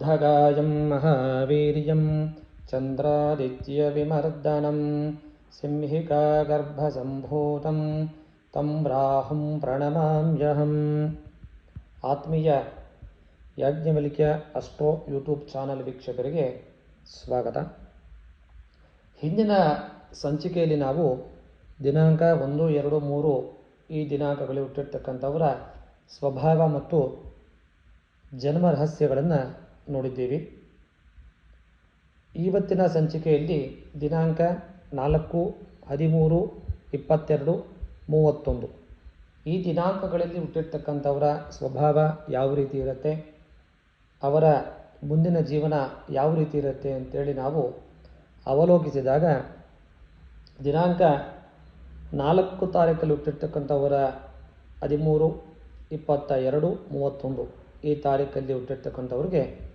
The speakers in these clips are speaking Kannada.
बुद्धगायं महावीर्यं चन्द्रादित्यविमर्दनं ಸಿಂಹಿಕಾಗರ್ಭಸಂಭೂತಂ ತಂ ರಾಹುಂ ಪ್ರಣಮಾಮ್ಯಹಂ ಆತ್ಮೀಯ ಯಾಜ್ಞವಲ್ಕ್ಯ ಅಸ್ಟ್ರೋ ಯೂಟ್ಯೂಬ್ ಚಾನಲ್ ವೀಕ್ಷಕರಿಗೆ ಸ್ವಾಗತ ಹಿಂದಿನ ಸಂಚಿಕೆಯಲ್ಲಿ ನಾವು ದಿನಾಂಕ ಒಂದು ಎರಡು ಮೂರು ಈ ದಿನಾಂಕಗಳಲ್ಲಿ ಹುಟ್ಟಿರ್ತಕ್ಕಂಥವರ ಸ್ವಭಾವ ಮತ್ತು ಜನ್ಮ ರಹಸ್ಯಗಳನ್ನು ನೋಡಿದ್ದೀವಿ ಇವತ್ತಿನ ಸಂಚಿಕೆಯಲ್ಲಿ ದಿನಾಂಕ ನಾಲ್ಕು, ಹದಿಮೂರು, ಇಪ್ಪತ್ತೆರಡು, ಮೂವತ್ತೊಂದು. ಈ ದಿನಾಂಕಗಳಲ್ಲಿ ಹುಟ್ಟಿರ್ತಕ್ಕಂಥವರ ಸ್ವಭಾವ ಯಾವ ರೀತಿ ಇರುತ್ತೆ? ಅವರ ಮುಂದಿನ ಜೀವನ ಯಾವ ರೀತಿ ಇರುತ್ತೆ ಅಂತೇಳಿ ನಾವು ಅವಲೋಕಿಸಿದಾಗ ದಿನಾಂಕ ನಾಲ್ಕು ತಾರೀಕಲ್ಲಿ ಹುಟ್ಟಿರ್ತಕ್ಕಂಥವರ ಹದಿಮೂರು ಇಪ್ಪತ್ತ ಎರಡು ಮೂವತ್ತೊಂದು ಈ ತಾರೀಕಲ್ಲಿ ಹುಟ್ಟಿರ್ತಕ್ಕಂಥವ್ರಿಗೆ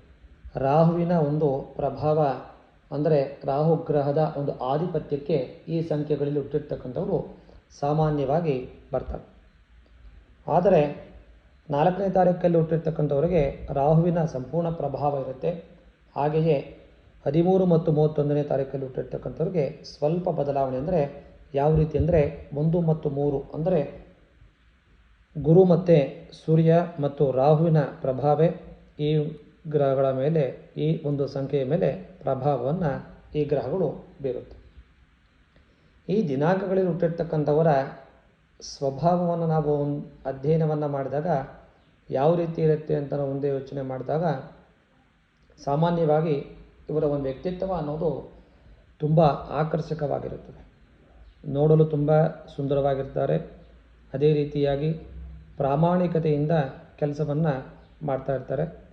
ರಾಹುವಿನ ಒಂದು ಪ್ರಭಾವ ಅಂದರೆ ರಾಹು ಗ್ರಹದ ಒಂದು ಆಧಿಪತ್ಯಕ್ಕೆ ಈ ಸಂಖ್ಯೆಗಳಲ್ಲಿ ಹುಟ್ಟಿರ್ತಕ್ಕಂಥವರು ಸಾಮಾನ್ಯವಾಗಿ ಬರ್ತಾರೆ. ಆದರೆ ನಾಲ್ಕನೇ ತಾರೀಕಲ್ಲಿ ಹುಟ್ಟಿರ್ತಕ್ಕಂಥವರಿಗೆ ರಾಹುವಿನ ಸಂಪೂರ್ಣ ಪ್ರಭಾವ ಇರುತ್ತೆ. ಹಾಗೆಯೇ ಹದಿಮೂರು ಮತ್ತು ಮೂವತ್ತೊಂದನೇ ತಾರೀಕಲ್ಲಿ ಹುಟ್ಟಿರ್ತಕ್ಕಂಥವ್ರಿಗೆ ಸ್ವಲ್ಪ ಬದಲಾವಣೆ ಅಂದರೆ ಯಾವ ರೀತಿ ಅಂದರೆ ಒಂದು ಮತ್ತು ಮೂರು ಅಂದರೆ ಗುರು ಮತ್ತು ಸೂರ್ಯ ಮತ್ತು ರಾಹುವಿನ ಪ್ರಭಾವೆ ಈ ಗ್ರಹಗಳ ಮೇಲೆ, ಈ ಒಂದು ಸಂಖ್ಯೆಯ ಮೇಲೆ ಪ್ರಭಾವವನ್ನು ಈ ಗ್ರಹಗಳು ಬೀರುತ್ತೆ. ಈ ದಿನಾಂಕಗಳಲ್ಲಿ ಹುಟ್ಟಿರ್ತಕ್ಕಂಥವರ ಸ್ವಭಾವವನ್ನು ನಾವು ಅಧ್ಯಯನವನ್ನು ಮಾಡಿದಾಗ, ಯಾವ ರೀತಿ ಇರುತ್ತೆ ಅಂತ ನಾವು ಒಂದೇ ಯೋಚನೆ ಮಾಡಿದಾಗ, ಸಾಮಾನ್ಯವಾಗಿ ಇವರ ಒಂದು ವ್ಯಕ್ತಿತ್ವ ಅನ್ನೋದು ತುಂಬ ಆಕರ್ಷಕವಾಗಿರುತ್ತದೆ. ನೋಡಲು ತುಂಬ ಸುಂದರವಾಗಿರ್ತಾರೆ. ಅದೇ ರೀತಿಯಾಗಿ ಪ್ರಾಮಾಣಿಕತೆಯಿಂದ ಕೆಲಸವನ್ನು ಮಾಡ್ತಾ ಇರ್ತಾರೆ.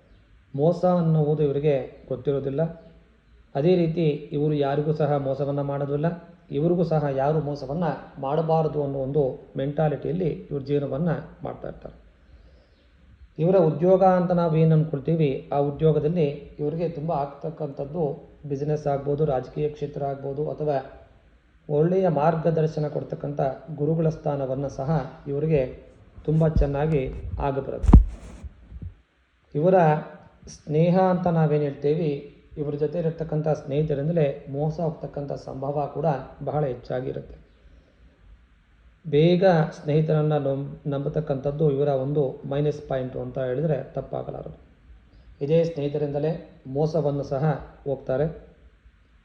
ಮೋಸ ಅನ್ನುವುದು ಇವರಿಗೆ ಗೊತ್ತಿರೋದಿಲ್ಲ ಅದೇ ರೀತಿ ಇವರು ಯಾರಿಗೂ ಸಹ ಮೋಸವನ್ನು ಮಾಡೋದಿಲ್ಲ ಇವರಿಗೂ ಸಹ ಯಾರು ಮೋಸವನ್ನು ಮಾಡಬಾರದು ಅನ್ನೋ ಒಂದು ಮೆಂಟಾಲಿಟಿಯಲ್ಲಿ ಇವ್ರ ಜೀವನವನ್ನು ಮಾಡ್ತಾ ಇರ್ತಾರೆ. ಇವರ ಉದ್ಯೋಗ ಅಂತ ನಾವು ಏನು ಅಂದ್ಕೊಳ್ತೀವಿ ಆ ಉದ್ಯೋಗದಲ್ಲಿ ಇವರಿಗೆ ತುಂಬ ಆಗ್ತಕ್ಕಂಥದ್ದು ಬಿಸ್ನೆಸ್ ಆಗ್ಬೋದು, ರಾಜಕೀಯ ಕ್ಷೇತ್ರ ಆಗ್ಬೋದು, ಅಥವಾ ಒಳ್ಳೆಯ ಮಾರ್ಗದರ್ಶನ ಕೊಡ್ತಕ್ಕಂಥ ಗುರುಗಳ ಸ್ಥಾನವನ್ನು ಸಹ ಇವರಿಗೆ ತುಂಬ ಚೆನ್ನಾಗಿ ಆಗಬರುತ್ತೆ ಇವರ ಸ್ನೇಹ ಅಂತ ನಾವೇನು ಹೇಳ್ತೀವಿ, ಇವ್ರ ಜೊತೆ ಇರತಕ್ಕಂಥ ಸ್ನೇಹಿತರಿಂದಲೇ ಮೋಸ ಹೋಗ್ತಕ್ಕಂಥ ಸಂಭವ ಕೂಡ ಬಹಳ ಹೆಚ್ಚಾಗಿರುತ್ತೆ. ಬೇಗ ಸ್ನೇಹಿತರನ್ನು ನಂಬ ನಂಬತಕ್ಕಂಥದ್ದು ಇವರ ಒಂದು ಮೈನಸ್ ಪಾಯಿಂಟು ಅಂತ ಹೇಳಿದರೆ ತಪ್ಪಾಗಲಾರದು. ಇದೇ ಸ್ನೇಹಿತರಿಂದಲೇ ಮೋಸವನ್ನು ಸಹ ಹೋಗ್ತಾರೆ.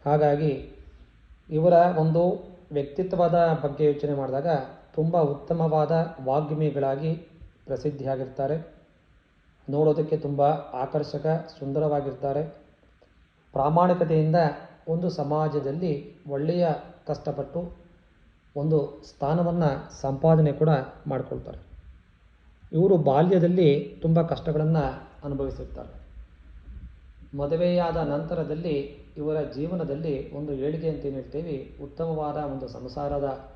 ಹಾಗಾಗಿ ಇವರ ಒಂದು ವ್ಯಕ್ತಿತ್ವದ ಬಗ್ಗೆ ಯೋಚನೆ ಮಾಡಿದಾಗ ತುಂಬ ಉತ್ತಮವಾದ ವಾಗ್ಮಿಗಳಾಗಿ ಪ್ರಸಿದ್ಧಿಯಾಗಿರ್ತಾರೆ. ನೋಡೋದಕ್ಕೆ ತುಂಬ ಆಕರ್ಷಕ, ಸುಂದರವಾಗಿರ್ತಾರೆ. ಪ್ರಾಮಾಣಿಕತೆಯಿಂದ ಒಂದು ಸಮಾಜದಲ್ಲಿ ಒಳ್ಳೆಯ ಕಷ್ಟಪಟ್ಟು ಒಂದು ಸ್ಥಾನವನ್ನು ಸಂಪಾದನೆ ಕೂಡ ಮಾಡಿಕೊಳ್ತಾರೆ. ಇವರು ಬಾಲ್ಯದಲ್ಲಿ ತುಂಬ ಕಷ್ಟಗಳನ್ನು ಅನುಭವಿಸಿರ್ತಾರೆ. ಮದುವೆಯಾದ ನಂತರದಲ್ಲಿ ಇವರ ಜೀವನದಲ್ಲಿ ಒಂದು ಏಳಿಗೆ ಅಂತ ಏನು ಹೇಳ್ತೀವಿ, ಉತ್ತಮವಾದ ಒಂದು ಸಂಸಾರದ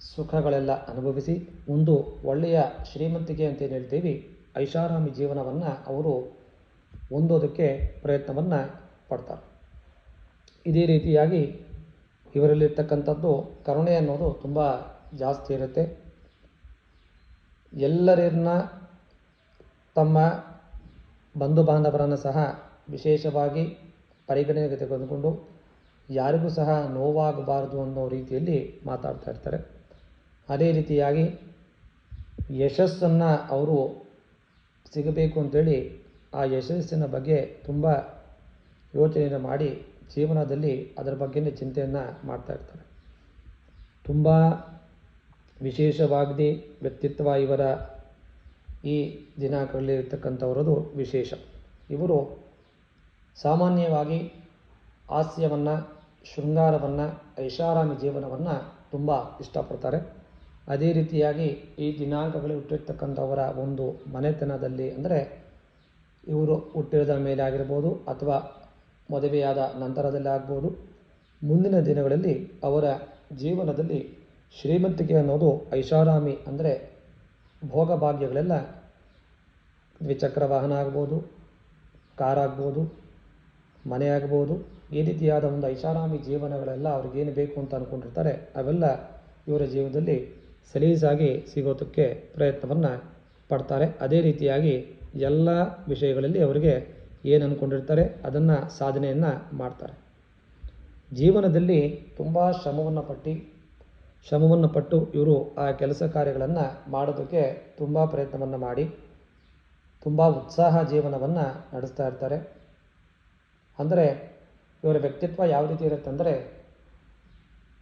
ಸುಖಗಳೆಲ್ಲ ಅನುಭವಿಸಿ, ಒಂದು ಒಳ್ಳೆಯ ಶ್ರೀಮಂತಿಕೆ ಅಂತ ಏನು ಹೇಳ್ತೀವಿ ಐಷಾರಾಮಿ ಜೀವನವನ್ನು ಅವರು ಹೊಂದೋದಕ್ಕೆ ಪ್ರಯತ್ನವನ್ನು ಪಡ್ತಾರೆ. ಇದೇ ರೀತಿಯಾಗಿ ಇವರಲ್ಲಿರ್ತಕ್ಕಂಥದ್ದು ಕರುಣೆ ಅನ್ನೋದು ತುಂಬ ಜಾಸ್ತಿ ಇರುತ್ತೆ. ಎಲ್ಲರನ್ನ ತಮ್ಮ ಬಂಧು ಬಾಂಧವರನ್ನು ಸಹ ವಿಶೇಷವಾಗಿ ಪರಿಗಣನೆಗೆ ತೆಗೆದುಕೊಂಡು ಯಾರಿಗೂ ಸಹ ನೋವಾಗಬಾರದು ಅನ್ನೋ ರೀತಿಯಲ್ಲಿ ಮಾತಾಡ್ತಾ ಇರ್ತಾರೆ. ಅದೇ ರೀತಿಯಾಗಿ ಯಶಸ್ಸನ್ನು ಅವರು ಸಿಗಬೇಕು ಅಂತೇಳಿ ಆ ಯಶಸ್ಸಿನ ಬಗ್ಗೆ ತುಂಬ ಯೋಚನೆಯನ್ನು ಮಾಡಿ ಜೀವನದಲ್ಲಿ ಅದರ ಬಗ್ಗೆನೇ ಚಿಂತೆಯನ್ನು ಮಾಡ್ತಾ ಇರ್ತಾರೆ. ತುಂಬ ವಿಶೇಷವಾಗದೆ ವ್ಯಕ್ತಿತ್ವ ಇವರ ಈ ದಿನಾಂಕಗಳಲ್ಲಿ ಇರ್ತಕ್ಕಂಥವರದು ವಿಶೇಷ. ಇವರು ಸಾಮಾನ್ಯವಾಗಿ ಹಾಸ್ಯವನ್ನು, ಶೃಂಗಾರವನ್ನು, ಐಷಾರಾಮಿ ಜೀವನವನ್ನು ತುಂಬ ಇಷ್ಟಪಡ್ತಾರೆ. ಅದೇ ರೀತಿಯಾಗಿ ಈ ದಿನಾಂಕಗಳಲ್ಲಿ ಹುಟ್ಟಿರ್ತಕ್ಕಂಥವರ ಒಂದು ಮನೆತನದಲ್ಲಿ ಅಂದರೆ ಇವರು ಹುಟ್ಟಿದ ಮೇಲೆ ಆಗಿರ್ಬೋದು ಅಥವಾ ಮದುವೆಯಾದ ನಂತರದಲ್ಲಿ ಆಗ್ಬೋದು. ಮುಂದಿನ ದಿನಗಳಲ್ಲಿ ಅವರ ಜೀವನದಲ್ಲಿ ಶ್ರೀಮಂತಿಕೆ ಅನ್ನೋದು ಐಷಾರಾಮಿ ಅಂದರೆ ಭೋಗಭಾಗ್ಯಗಳೆಲ್ಲ ದ್ವಿಚಕ್ರ ವಾಹನ ಆಗ್ಬೋದು, ಕಾರ್ ಆಗ್ಬೋದು, ಮನೆ ಆಗ್ಬೋದು. ಈ ರೀತಿಯಾದ ಒಂದು ಐಷಾರಾಮಿ ಜೀವನಗಳೆಲ್ಲ ಅವ್ರಿಗೇನು ಬೇಕು ಅಂತ ಅಂದ್ಕೊಂಡಿರ್ತಾರೆ ಅವೆಲ್ಲ ಇವರ ಜೀವನದಲ್ಲಿ ಸಲೀಸಾಗಿ ಸಿಗೋದಕ್ಕೆ ಪ್ರಯತ್ನವನ್ನು ಪಡ್ತಾರೆ. ಅದೇ ರೀತಿಯಾಗಿ ಎಲ್ಲ ವಿಷಯಗಳಲ್ಲಿ ಅವರಿಗೆ ಏನು ಅಂದ್ಕೊಂಡಿರ್ತಾರೆ ಅದನ್ನು ಸಾಧನೆಯನ್ನು ಮಾಡ್ತಾರೆ. ಜೀವನದಲ್ಲಿ ತುಂಬ ಶ್ರಮವನ್ನು ಪಟ್ಟು ಶ್ರಮವನ್ನು ಪಟ್ಟು ಇವರು ಆ ಕೆಲಸ ಕಾರ್ಯಗಳನ್ನು ಮಾಡೋದಕ್ಕೆ ತುಂಬ ಪ್ರಯತ್ನವನ್ನು ಮಾಡಿ, ತುಂಬ ಉತ್ಸಾಹ ಜೀವನವನ್ನು ನಡೆಸ್ತಾ ಇರ್ತಾರೆ. ಅಂದರೆ ಇವರ ವ್ಯಕ್ತಿತ್ವ ಯಾವ ರೀತಿ ಇರುತ್ತೆ ಅಂದರೆ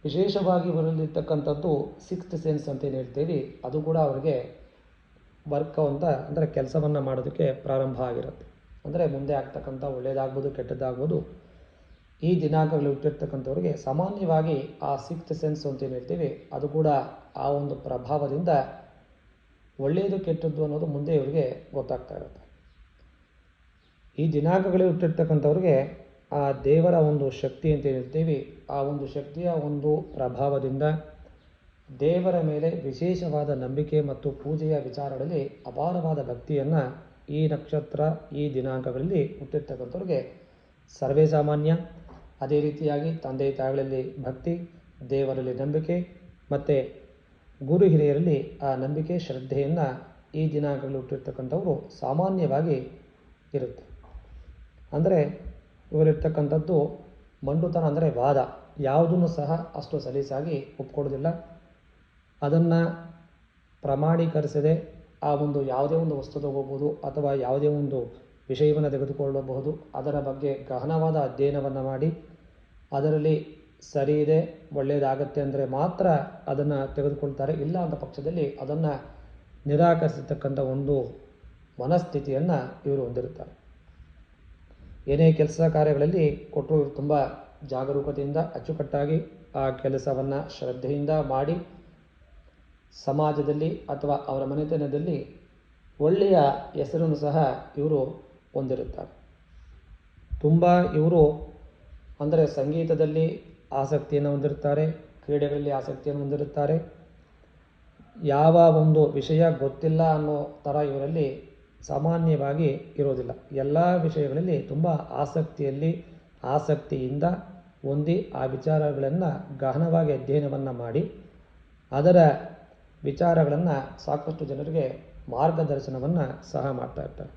ವಿಶೇಷವಾಗಿ ಬರಲಿರ್ತಕ್ಕಂಥದ್ದು ಸಿಕ್ಸ್ತ್ ಸೆನ್ಸ್ ಅಂತ ಏನು ಹೇಳ್ತೀವಿ, ಅದು ಕೂಡ ಅವರಿಗೆ ವರ್ಕ್ ಅಂತ, ಅಂದರೆ ಕೆಲಸವನ್ನು ಮಾಡೋದಕ್ಕೆ ಪ್ರಾರಂಭ ಆಗಿರುತ್ತೆ. ಅಂದರೆ ಮುಂದೆ ಆಗ್ತಕ್ಕಂಥ ಒಳ್ಳೆಯದಾಗ್ಬೋದು ಕೆಟ್ಟದ್ದಾಗ್ಬೋದು ಈ ದಿನಾಂಕಗಳು ಹುಟ್ಟಿರ್ತಕ್ಕಂಥವ್ರಿಗೆ ಸಾಮಾನ್ಯವಾಗಿ ಆ ಸಿಕ್ಸ್ತ್ ಸೆನ್ಸ್ ಅಂತ ಏನು ಹೇಳ್ತೀವಿ, ಅದು ಕೂಡ ಆ ಒಂದು ಪ್ರಭಾವದಿಂದ ಒಳ್ಳೆಯದು ಕೆಟ್ಟದ್ದು ಅನ್ನೋದು ಮುಂದೆ ಇವರಿಗೆ ಗೊತ್ತಾಗ್ತಾ ಇರುತ್ತೆ. ಈ ದಿನಾಂಕಗಳು ಹುಟ್ಟಿರ್ತಕ್ಕಂಥವ್ರಿಗೆ ಆ ದೇವರ ಒಂದು ಶಕ್ತಿ ಅಂತ ಹೇಳ್ತೀವಿ, ಆ ಒಂದು ಶಕ್ತಿಯ ಒಂದು ಪ್ರಭಾವದಿಂದ ದೇವರ ಮೇಲೆ ವಿಶೇಷವಾದ ನಂಬಿಕೆ ಮತ್ತು ಪೂಜೆಯ ವಿಚಾರಗಳಲ್ಲಿ ಅಪಾರವಾದ ಭಕ್ತಿಯನ್ನು ಈ ನಕ್ಷತ್ರ, ಈ ದಿನಾಂಕಗಳಲ್ಲಿ ಹುಟ್ಟಿರ್ತಕ್ಕಂಥವ್ರಿಗೆ ಸರ್ವೇ ಸಾಮಾನ್ಯ ಅದೇ ರೀತಿಯಾಗಿ ತಂದೆ ತಾಯಿಗಳಲ್ಲಿ ಭಕ್ತಿ, ದೇವರಲ್ಲಿ ನಂಬಿಕೆ ಮತ್ತು ಗುರು ಹಿರಿಯರಲ್ಲಿ ಆ ನಂಬಿಕೆ, ಶ್ರದ್ಧೆಯನ್ನು ಈ ದಿನಾಂಕಗಳಲ್ಲಿ ಹುಟ್ಟಿರ್ತಕ್ಕಂಥವರು ಸಾಮಾನ್ಯವಾಗಿ ಇರುತ್ತೆ. ಅಂದರೆ ಇವರಿರ್ತಕ್ಕಂಥದ್ದು ಮಂಡುತನ ಅಂದರೆ ವಾದ. ಯಾವುದನ್ನು ಸಹ ಅಷ್ಟು ಸಲೀಸಾಗಿ ಒಪ್ಕೊಳ್ಳೋದಿಲ್ಲ ಅದನ್ನು ಪ್ರಮಾಣೀಕರಿಸದೆ ಆ ಒಂದು ಯಾವುದೇ ಒಂದು ವಸ್ತು ತಗೋಬೋದು ಅಥವಾ ಯಾವುದೇ ಒಂದು ವಿಷಯವನ್ನು ತೆಗೆದುಕೊಳ್ಳಬಹುದು. ಅದರ ಬಗ್ಗೆ ಗಹನವಾದ ಅಧ್ಯಯನವನ್ನು ಮಾಡಿ, ಅದರಲ್ಲಿ ಸರಿ ಇದೆ ಒಳ್ಳೆಯದಾಗತ್ತೆ ಅಂದರೆ ಮಾತ್ರ ಅದನ್ನು ತೆಗೆದುಕೊಳ್ತಾರೆ. ಇಲ್ಲ ಅಂತ ಪಕ್ಷದಲ್ಲಿ ಅದನ್ನು ನಿರಾಕರಿಸತಕ್ಕಂಥ ಒಂದು ಮನಸ್ಥಿತಿಯನ್ನು ಇವರು ಹೊಂದಿರುತ್ತಾರೆ. ಏನೇ ಕೆಲಸ ಕಾರ್ಯಗಳಲ್ಲಿ ಕೊಟ್ಟರು ತುಂಬ ಜಾಗರೂಕತೆಯಿಂದ, ಅಚ್ಚುಕಟ್ಟಾಗಿ ಆ ಕೆಲಸವನ್ನು ಶ್ರದ್ಧೆಯಿಂದ ಮಾಡಿ ಸಮಾಜದಲ್ಲಿ ಅಥವಾ ಅವರ ಮನೆತನದಲ್ಲಿ ಒಳ್ಳೆಯ ಹೆಸರನ್ನು ಸಹ ಇವರು ಹೊಂದಿರುತ್ತಾರೆ. ತುಂಬ ಇವರು ಅಂದರೆ ಸಂಗೀತದಲ್ಲಿ ಆಸಕ್ತಿಯನ್ನು ಹೊಂದಿರುತ್ತಾರೆ, ಕ್ರೀಡೆಗಳಲ್ಲಿ ಆಸಕ್ತಿಯನ್ನು ಹೊಂದಿರುತ್ತಾರೆ. ಯಾವ ಒಂದು ವಿಷಯ ಗೊತ್ತಿಲ್ಲ ಅನ್ನೋ ಥರ ಇವರಲ್ಲಿ ಸಾಮಾನ್ಯವಾಗಿ ಇರೋದಿಲ್ಲ. ಎಲ್ಲ ವಿಷಯಗಳಲ್ಲಿ ತುಂಬ ಆಸಕ್ತಿಯಲ್ಲಿ, ಆಸಕ್ತಿಯಿಂದ ಹೊಂದಿ ಆ ವಿಚಾರಗಳನ್ನು ಗಹನವಾಗಿ ಅಧ್ಯಯನವನ್ನು ಮಾಡಿ, ಅದರ ವಿಚಾರಗಳನ್ನು ಸಾಕಷ್ಟು ಜನರಿಗೆ ಮಾರ್ಗದರ್ಶನವನ್ನು ಸಹ ಮಾಡ್ತಾ ಇರ್ತಾರೆ.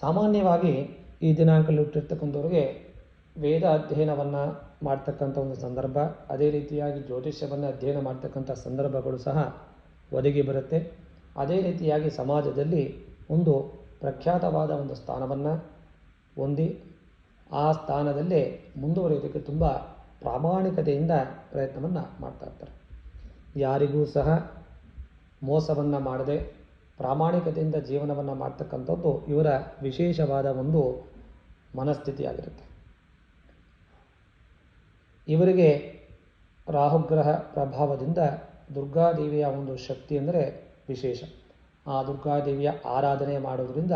ಸಾಮಾನ್ಯವಾಗಿ ಈ ದಿನಾಂಕದಲ್ಲಿ ಹುಟ್ಟಿರ್ತಕ್ಕಂಥವ್ರಿಗೆ ವೇದ ಅಧ್ಯಯನವನ್ನು ಮಾಡ್ತಕ್ಕಂಥ ಒಂದು ಸಂದರ್ಭ, ಅದೇ ರೀತಿಯಾಗಿ ಜ್ಯೋತಿಷ್ಯವನ್ನು ಅಧ್ಯಯನ ಮಾಡ್ತಕ್ಕಂಥ ಸಂದರ್ಭಗಳು ಸಹ ಒದಗಿ ಬರುತ್ತೆ. ಅದೇ ರೀತಿಯಾಗಿ ಸಮಾಜದಲ್ಲಿ ಒಂದು ಪ್ರಖ್ಯಾತವಾದ ಒಂದು ಸ್ಥಾನವನ್ನು ಹೊಂದಿ, ಆ ಸ್ಥಾನದಲ್ಲೇ ಮುಂದುವರಿಯೋದಕ್ಕೆ ತುಂಬ ಪ್ರಾಮಾಣಿಕತೆಯಿಂದ ಪ್ರಯತ್ನವನ್ನು ಮಾಡ್ತಾ ಇರ್ತಾರೆ. ಯಾರಿಗೂ ಸಹ ಮೋಸವನ್ನು ಮಾಡದೆ, ಪ್ರಾಮಾಣಿಕತೆಯಿಂದ ಜೀವನವನ್ನು ಮಾಡ್ತಕ್ಕಂಥದ್ದು ಇವರ ವಿಶೇಷವಾದ ಒಂದು ಮನಸ್ಥಿತಿಯಾಗಿರುತ್ತೆ. ಇವರಿಗೆ ರಾಹುಗ್ರಹ ಪ್ರಭಾವದಿಂದ ದುರ್ಗಾದೇವಿಯ ಒಂದು ಶಕ್ತಿ ಅಂದರೆ ವಿಶೇಷ. ಆ ದುರ್ಗಾದೇವಿಯ ಆರಾಧನೆ ಮಾಡೋದರಿಂದ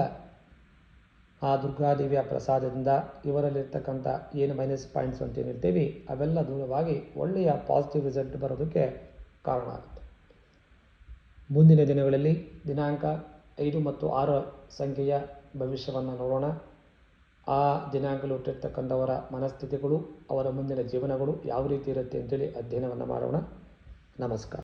ಆ ದುರ್ಗಾದೇವಿಯ ಪ್ರಸಾದದಿಂದ ಇವರಲ್ಲಿರ್ತಕ್ಕಂಥ ಏನು ಮೈನಸ್ ಪಾಯಿಂಟ್ಸ್ ಅಂತ ಏನಿರ್ತೀವಿ ಅವೆಲ್ಲ ದೂರವಾಗಿ ಒಳ್ಳೆಯ ಪಾಸಿಟಿವ್ ರಿಸಲ್ಟ್ ಬರೋದಕ್ಕೆ ಕಾರಣ ಆಗುತ್ತೆ. ಮುಂದಿನ ದಿನಗಳಲ್ಲಿ ದಿನಾಂಕ ಐದು ಮತ್ತು ಆರು ಸಂಖ್ಯೆಯ ಭವಿಷ್ಯವನ್ನು ನೋಡೋಣ. ಆ ದಿನಾಂಕದಲ್ಲಿ ಹುಟ್ಟಿರ್ತಕ್ಕಂಥವರ ಮನಸ್ಥಿತಿಗಳು, ಅವರ ಮುಂದಿನ ಜೀವನಗಳು ಯಾವ ರೀತಿ ಇರುತ್ತೆ ಅಂತೇಳಿ ಅಧ್ಯಯನವನ್ನು ಮಾಡೋಣ. ನಮಸ್ಕಾರ.